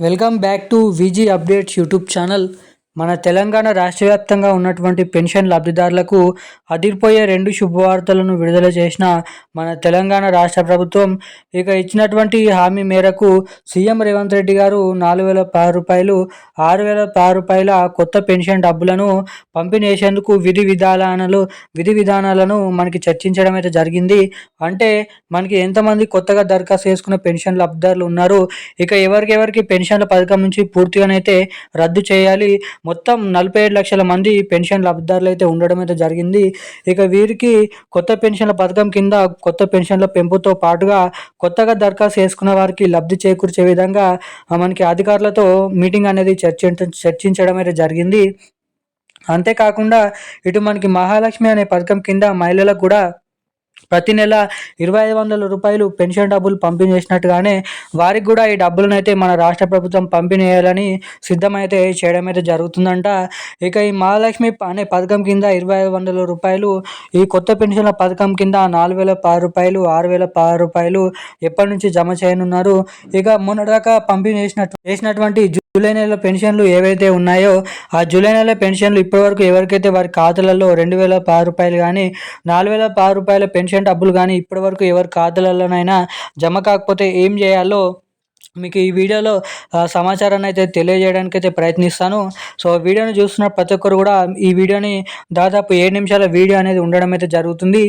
Welcome back to VG updates YouTube channel మన తెలంగాణ రాష్ట్ర వ్యాప్తంగా ఉన్నటువంటి పెన్షన్ లబ్ధిదారులకు అదిరిపోయే రెండు శుభవార్తలను విడుదల చేసిన మన తెలంగాణ రాష్ట్ర ప్రభుత్వం ఇక ఇచ్చినటువంటి హామీ మేరకు సీఎం రేవంత్ రెడ్డి గారు నాలుగు వేల పది రూపాయలు ఆరు వేల పది రూపాయల కొత్త పెన్షన్ డబ్బులను పంపిణీసేందుకు విధి విధానాలు విధి విధానాలను మనకి చర్చించడం అయితే జరిగింది. అంటే మనకి ఎంతమంది కొత్తగా దరఖాస్తు చేసుకున్న పెన్షన్ లబ్ధిదారులు ఉన్నారు ఇక ఎవరికెవరికి పెన్షన్ల పథకం నుంచి పూర్తిగానైతే రద్దు చేయాలి మొత్తం నలభై ఏడు లక్షల మంది పెన్షన్ లబ్ధిదారులు అయితే ఉండడం అయితే జరిగింది. ఇక వీరికి కొత్త పెన్షన్ల పథకం కింద కొత్త పెన్షన్ల పెంపుతో పాటుగా కొత్తగా దరఖాస్తు చేసుకున్న వారికి లబ్ధి చేకూర్చే విధంగా మనకి అధికారులతో మీటింగ్ అనేది చర్చించ చర్చించడం అయితే జరిగింది. అంతేకాకుండా ఇటు మనకి మహాలక్ష్మి అనే పథకం కింద మహిళలకు కూడా ప్రతి నెల ఇరవై ఐదు వందల రూపాయలు పెన్షన్ డబ్బులు పంపిణీ చేసినట్టుగానే వారికి కూడా ఈ డబ్బులను అయితే మన రాష్ట్ర ప్రభుత్వం పంపిణీ చేయాలని సిద్ధమైతే చేయడం అయితే జరుగుతుందంట. ఇక ఈ మహాలక్ష్మి అనే పథకం కింద ఇరవై ఐదు వందల రూపాయలు ఈ కొత్త పెన్షన్ల పథకం కింద నాలుగు వేల పది రూపాయలు ఆరు వేల పది రూపాయలు ఎప్పటి నుంచి జమ చేయనున్నారు. ఇక మొన్నటిదాకా పంపిణీ చేసినట్టు చేసినటువంటి జూలై నెల పెన్షన్లు ఏవైతే ఉన్నాయో ఆ జూలై నెల పెన్షన్లు ఇప్పటివరకు ఎవరికైతే వారి ఖాతాలలో రెండు వేల పది రూపాయలు కానీ నాలుగు వేల పది రూపాయల పెన్షన్ డబ్బులు కానీ ఇప్పటివరకు ఎవరి ఖాతాలలోనైనా జమ కాకపోతే ఏం చేయాలో మీకు ఈ వీడియోలో సమాచారాన్ని అయితే తెలియజేయడానికి అయితే ప్రయత్నిస్తాను. సో వీడియోని చూస్తున్న ప్రతి ఒక్కరు కూడా ఈ వీడియోని దాదాపు ఏడు నిమిషాల వీడియో అనేది ఉండడం అయితే జరుగుతుంది.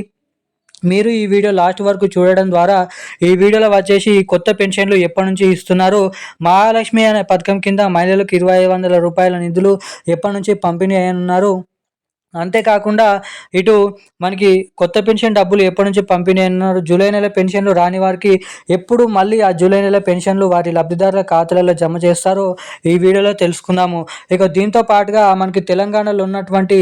మీరు ఈ వీడియో లాస్ట్ వరకు చూడడం ద్వారా ఈ వీడియోలో వచ్చేసి ఈ కొత్త పెన్షన్లు ఎప్పటి నుంచి ఇస్తున్నారు? మహాలక్ష్మి అనే పథకం కింద మహిళలకు ఇరవై ఐదు వందల రూపాయల నిధులు ఎప్పటి నుంచి పంపిణీ అయ్యనున్నారు? అంతేకాకుండా ఇటు మనకి కొత్త పెన్షన్ డబ్బులు ఎప్పటి నుంచి పంపిణీ అన్నారు జూలై నెల పెన్షన్లు రాని వారికి ఎప్పుడు మళ్ళీ ఆ జూలై నెల పెన్షన్లు వారి లబ్ధిదారుల ఖాతాలలో జమ చేస్తారో ఈ వీడియోలో తెలుసుకుందాము. ఇక దీంతో పాటుగా మనకి తెలంగాణలో ఉన్నటువంటి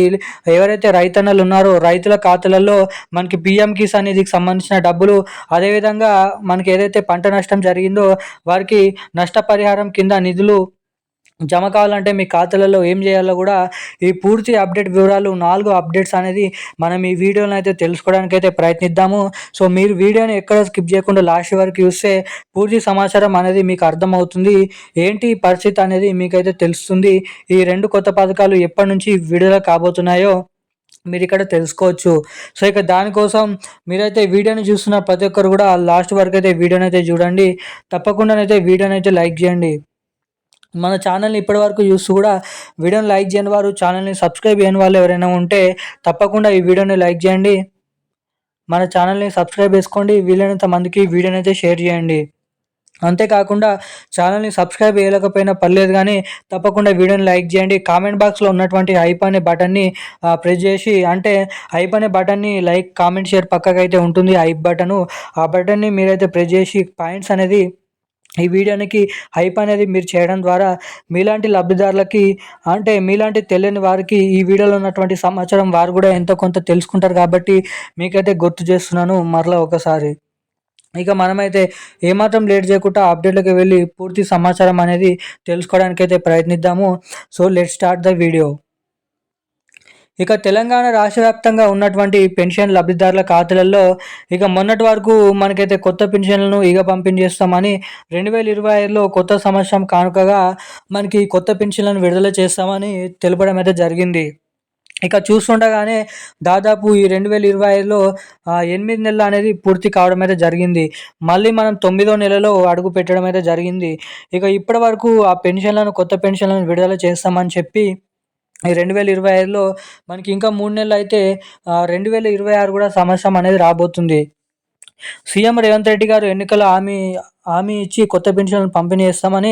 ఎవరైతే రైతన్నలు ఉన్నారో రైతుల ఖాతాలలో మనకి పిఎం కిసాన్ నిధికి సంబంధించిన డబ్బులు అదేవిధంగా మనకి ఏదైతే పంట నష్టం జరిగిందో వారికి నష్టపరిహారం కింద నిధులు జమ కావాలంటే మీ ఖాతాలలో ఏం చేయాలో కూడా ఈ పూర్తి అప్డేట్ వివరాలు నాలుగు అప్డేట్స్ అనేది మనం ఈ వీడియోని అయితే తెలుసుకోవడానికి అయితే ప్రయత్నిద్దాము. సో మీరు వీడియోని ఎక్కడ స్కిప్ చేయకుండా లాస్ట్ వరకు చూస్తే పూర్తి సమాచారం అనేది మీకు అర్థమవుతుంది. ఏంటి పరిస్థితి అనేది మీకైతే తెలుస్తుంది. ఈ రెండు కొత్త పథకాలు ఎప్పటి నుంచి విడుదల కాబోతున్నాయో మీరు ఇక్కడ తెలుసుకోవచ్చు. సో ఇక దానికోసం మీరైతే వీడియోని చూస్తున్న ప్రతి ఒక్కరు కూడా లాస్ట్ వరకు అయితే వీడియోని అయితే చూడండి. తప్పకుండానైతే వీడియోని అయితే లైక్ చేయండి. మన ఛానల్ని ఇప్పటివరకు చూస్తూ కూడా వీడియోని లైక్ చేయని వారు ఛానల్ని సబ్స్క్రైబ్ చేయని వాళ్ళు ఎవరైనా ఉంటే తప్పకుండా ఈ వీడియోని లైక్ చేయండి. మన ఛానల్ని సబ్స్క్రైబ్ చేసుకోండి. వీలైనంత మందికి వీడియోని అయితే షేర్ చేయండి. అంతేకాకుండా ఛానల్ని సబ్స్క్రైబ్ చేయలేకపోయినా పర్లేదు కానీ తప్పకుండా వీడియోని లైక్ చేయండి. కామెంట్ బాక్స్లో ఉన్నటువంటి హైప్ అనే బటన్ని ప్రెస్ చేసి అంటే హైప్ అనే బటన్ని లైక్ కామెంట్ షేర్ పక్కకు అయితే ఉంటుంది హైప్ బటను. ఆ బటన్ని మీరైతే ప్రెస్ చేసి పాయింట్స్ అనేది ఈ వీడియోనికి హైప్ అనేది మీరు చేయడం ద్వారా మీలాంటి లబ్ధిదారులకి అంటే మీలాంటి తెలియని వారికి ఈ వీడియోలో ఉన్నటువంటి సమాచారం వారు కూడా ఎంతో కొంత తెలుసుకుంటారు కాబట్టి మీకైతే గుర్తు చేస్తున్నాను మరలా ఒకసారి. ఇక మనమైతే ఏమాత్రం లేట్ చేయకుండా అప్డేట్లోకి వెళ్ళి పూర్తి సమాచారం అనేది తెలుసుకోవడానికి అయితే ప్రయత్నిద్దాము. So let start the video ఇక తెలంగాణ రాష్ట్ర వ్యాప్తంగా ఉన్నటువంటి పెన్షన్ లబ్ధిదారుల ఖాతాలలో ఇక మొన్నటి వరకు మనకైతే కొత్త పెన్షన్లను ఇక పంపిణీ చేస్తామని రెండు వేల ఇరవై ఐదులో కొత్త సంవత్సరం కానుకగా మనకి కొత్త పెన్షన్లను విడుదల చేస్తామని తెలపడం అయితే జరిగింది. ఇక చూస్తుండగానే దాదాపు ఈ రెండు వేల ఇరవై ఐదులో ఎనిమిది నెలలు అనేది పూర్తి కావడం అయితే జరిగింది. మళ్ళీ మనం తొమ్మిదో నెలలో అడుగు పెట్టడం అయితే జరిగింది. ఇక ఇప్పటి వరకు ఆ పెన్షన్లను కొత్త పెన్షన్లను విడుదల చేస్తామని చెప్పి రెండు వేల ఇరవై ఐదులో మనకి ఇంకా మూడు నెలలు అయితే రెండు వేల ఇరవై ఆరు కూడా సంవత్సరం అనేది రాబోతుంది. సీఎం రేవంత్ రెడ్డి గారు ఎన్నికల హామీ హామీ ఇచ్చి కొత్త పెన్షన్లను పంపిణీ చేస్తామని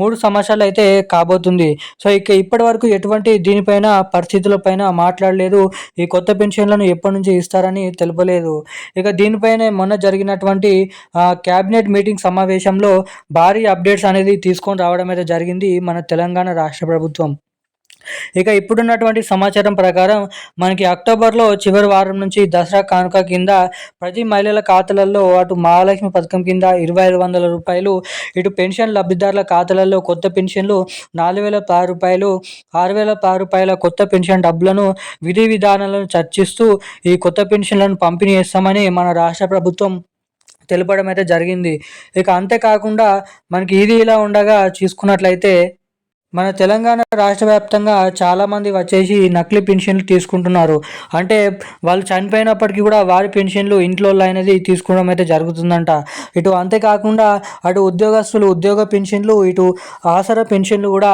మూడు సంవత్సరాలు అయితే కాబోతుంది. సో ఇక ఇప్పటి వరకు ఎటువంటి దీనిపైన పరిస్థితులపైన మాట్లాడలేదు. ఈ కొత్త పెన్షన్లను ఎప్పటి నుంచి ఇస్తారని తెలుపలేదు. ఇక దీనిపైనే మొన్న జరిగినటువంటి క్యాబినెట్ మీటింగ్ సమావేశంలో భారీ అప్డేట్స్ అనేది తీసుకొని రావడం అయితే జరిగింది మన తెలంగాణ రాష్ట్ర ప్రభుత్వం. ఇక ఇప్పుడున్నటువంటి సమాచారం ప్రకారం మనకి అక్టోబర్లో చివరి వారం నుంచి దసరా కానుక కింద ప్రతి మహిళల ఖాతాలలో అటు మహాలక్ష్మి పథకం కింద ఇరవై ఐదు వందల రూపాయలు ఇటు పెన్షన్ లబ్ధిదారుల ఖాతాలలో కొత్త పెన్షన్లు నాలుగు వేల పది రూపాయలు ఆరు వేల పది రూపాయల కొత్త పెన్షన్ డబ్బులను విధి విధానాలను చర్చిస్తూ ఈ కొత్త పెన్షన్లను పంపిణీ చేస్తామని మన రాష్ట్ర ప్రభుత్వం తెలపడం అయితే జరిగింది. ఇక అంతేకాకుండా మనకి ఇది ఇలా ఉండగా చూసుకున్నట్లయితే మన తెలంగాణ రాష్ట్ర వ్యాప్తంగా చాలామంది వచ్చేసి నకిలీ పెన్షన్లు తీసుకుంటున్నారు. అంటే వాళ్ళు చనిపోయినప్పటికీ కూడా వారి పెన్షన్లు ఇంట్లో అనేది తీసుకోవడం అయితే జరుగుతుందంట. ఇటు అంతేకాకుండా అటు ఉద్యోగస్తులు ఉద్యోగ పెన్షన్లు ఇటు ఆసరా పెన్షన్లు కూడా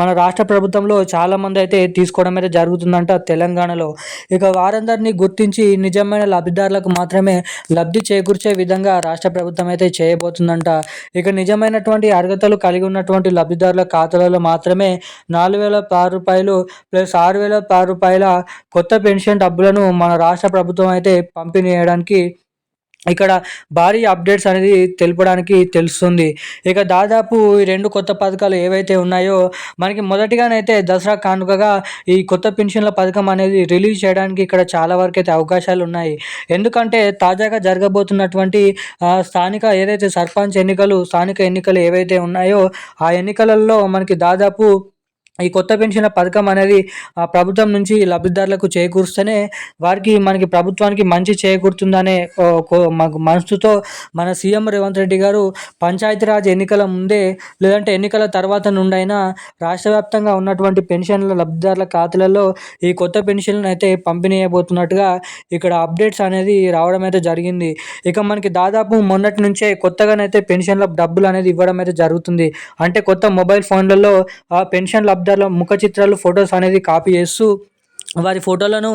మన రాష్ట్ర ప్రభుత్వంలో చాలామంది అయితే తీసుకోవడం అయితే జరుగుతుందంట తెలంగాణలో. ఇక వారందరినీ గుర్తించి నిజమైన లబ్ధిదారులకు మాత్రమే లబ్ధి చేకూర్చే విధంగా రాష్ట్ర ప్రభుత్వం అయితే చేయబోతుందంట. ఇక నిజమైనటువంటి అర్హతలు కలిగి ఉన్నటువంటి లబ్ధిదారుల ఖాతాలలో మాత్రమే నాలుగు వేల ఆరు రూపాయలు ప్లస్ ఆరు వేల ఆరు రూపాయల కొత్త పెన్షన్ డబ్బులను మన రాష్ట్ర ప్రభుత్వం అయితే పంపిణీ చేయడానికి ఇక్కడ భారీ అప్డేట్స్ అనేది తెలపడానికి తెలుస్తుంది. ఇక దాదాపు ఈ రెండు కొత్త పథకాలు ఏవైతే ఉన్నాయో మనకి మొదటిగానైతే దసరా కానుకగా ఈ కొత్త పెన్షన్ల పథకం అనేది రిలీజ్ చేయడానికి ఇక్కడ చాలా వరకు అయితే అవకాశాలు ఉన్నాయి. ఎందుకంటే తాజాగా జరగబోతున్నటువంటి స్థానిక ఏదైతే సర్పంచ్ ఎన్నికలు స్థానిక ఎన్నికలు ఏవైతే ఉన్నాయో ఆ ఎన్నికలలో మనకి దాదాపు ఈ కొత్త పెన్షన్ల పథకం అనేది ఆ ప్రభుత్వం నుంచి లబ్ధిదారులకు చేకూరుస్తేనే వారికి మనకి ప్రభుత్వానికి మంచి చేకూరుతుందనే మాకు మనసుతో మన సీఎం రేవంత్ రెడ్డి గారు పంచాయతీరాజ్ ఎన్నికల ముందే లేదంటే ఎన్నికల తర్వాత నుండైనా రాష్ట్ర వ్యాప్తంగా ఉన్నటువంటి పెన్షన్ల లబ్ధిదారుల ఖాతాలలో ఈ కొత్త పెన్షన్లను అయితే పంపిణీ అయిపోతున్నట్టుగా ఇక్కడ అప్డేట్స్ అనేది రావడం అయితే జరిగింది. ఇక మనకి దాదాపు మొన్నటి నుంచే కొత్తగానైతే పెన్షన్ల డబ్బులు అనేది ఇవ్వడం అయితే జరుగుతుంది. అంటే కొత్త మొబైల్ ఫోన్లలో ఆ పెన్షన్ లబ్ధి లబ్ధిదారుల ముఖ చిత్రాలు ఫొటోస్ అనేది కాపీ చేస్తూ వారి ఫోటోలను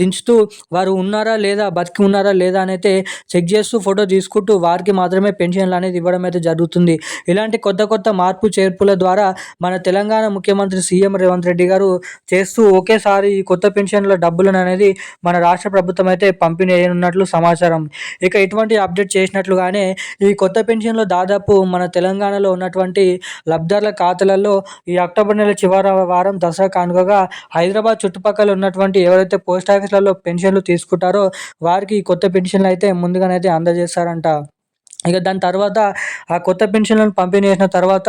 దించుతూ వారు ఉన్నారా లేదా బతికి ఉన్నారా లేదా అయితే చెక్ చేస్తూ ఫోటో తీసుకుంటూ వారికి మాత్రమే పెన్షన్లు అనేది ఇవ్వడం అయితే జరుగుతుంది. ఇలాంటి కొత్త కొత్త మార్పు చేర్పుల ద్వారా మన తెలంగాణ ముఖ్యమంత్రి సీఎం రేవంత్ రెడ్డి గారు చేస్తూ ఒకేసారి ఈ కొత్త పెన్షన్ల డబ్బులను అనేది మన రాష్ట్ర ప్రభుత్వం అయితే పంపిణీ ఉన్నట్లు సమాచారం. ఇక ఇటువంటి అప్డేట్ చేసినట్లుగానే ఈ కొత్త పెన్షన్లు దాదాపు మన తెలంగాణలో ఉన్నటువంటి లబ్ధారుల ఖాతాలలో ఈ అక్టోబర్ నెల చివరి వారం దసరా కానుకగా హైదరాబాద్ చుట్టుపక్కల చుట్టుపక్కల ఉన్నటువంటి ఎవరైతే పోస్ట్ ఆఫీస్లలో పెన్షన్లు తీసుకుంటారో వారికి కొత్త పెన్షన్లు అయితే ముందుగానైతే అందజేస్తారంట. ఇక దాని తర్వాత ఆ కొత్త పెన్షన్లను పంపిణీ చేసిన తర్వాత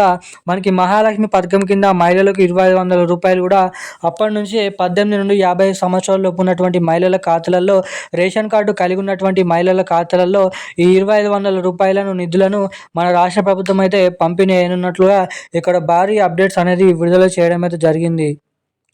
మనకి మహాలక్ష్మి పథకం కింద మహిళలకు ఇరవై ఐదు వందల రూపాయలు కూడా అప్పటి నుంచి పద్దెనిమిది నుండి యాభై సంవత్సరాల లోపు ఉన్నటువంటి మహిళల ఖాతాలలో రేషన్ కార్డు కలిగి ఉన్నటువంటి మహిళల ఖాతాలలో ఈ ఇరవై ఐదు వందల రూపాయలను నిధులను మన రాష్ట్ర ప్రభుత్వం అయితే పంపిణీ అయినట్లుగా ఇక్కడ భారీ అప్డేట్స్ అనేది విడుదల చేయడం అయితే జరిగింది.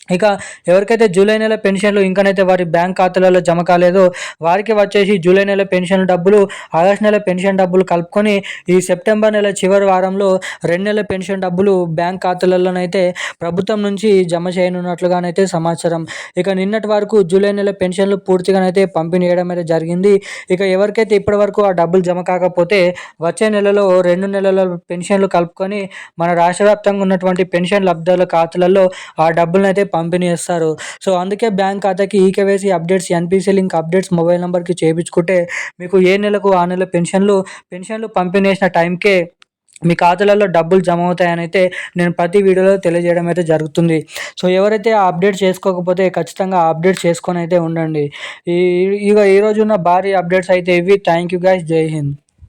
ఇక ఎవరికైతే జూలై నెల పెన్షన్లు ఇంకనైతే వారి బ్యాంక్ ఖాతాలలో జమ కాలేదో వారికి వచ్చేసి జూలై నెల పెన్షన్ డబ్బులు ఆగస్ట్ నెల పెన్షన్ డబ్బులు కలుపుకొని ఈ సెప్టెంబర్ నెల చివరి వారంలో రెండు నెలల పెన్షన్ డబ్బులు బ్యాంక్ ఖాతాలలోనైతే ప్రభుత్వం నుంచి జమ చేయనున్నట్లుగానైతే సమాచారం. ఇక నిన్నటి వరకు జూలై నెల పెన్షన్లు పూర్తిగానైతే పంపిణీ చేయడం అయితే జరిగింది. ఇక ఎవరికైతే ఇప్పటి వరకు ఆ డబ్బులు జమ కాకపోతే వచ్చే నెలలో రెండు నెలల పెన్షన్లు కలుపుకొని మన రాష్ట్ర వ్యాప్తంగా ఉన్నటువంటి పెన్షన్ లబ్ధాల ఖాతాలలో ఆ డబ్బులను అయితే పంపిణీ చేస్తారు. సో అందుకే బ్యాంక్ ఖాతాకి eKYC updates NPC link updates mobile నెంబర్కి చేయించుకుంటే మీకు ఏ నెలకు ఆ నెల పెన్షన్లు పెన్షన్లు పంపిణీ చేసిన టైంకే మీ ఖాతాలలో డబ్బులు జమ అవుతాయని అయితే నేను ప్రతి వీడియోలో తెలియజేయడం అయితే జరుగుతుంది. సో ఎవరైతే ఆ అప్డేట్ చేసుకోకపోతే ఖచ్చితంగా అప్డేట్ చేసుకొని అయితే ఉండండి. ఈ ఇక ఈరోజు ఉన్న భారీ అప్డేట్స్ అయితే ఇవి. థ్యాంక్ యూ గైస్ జై హింద్.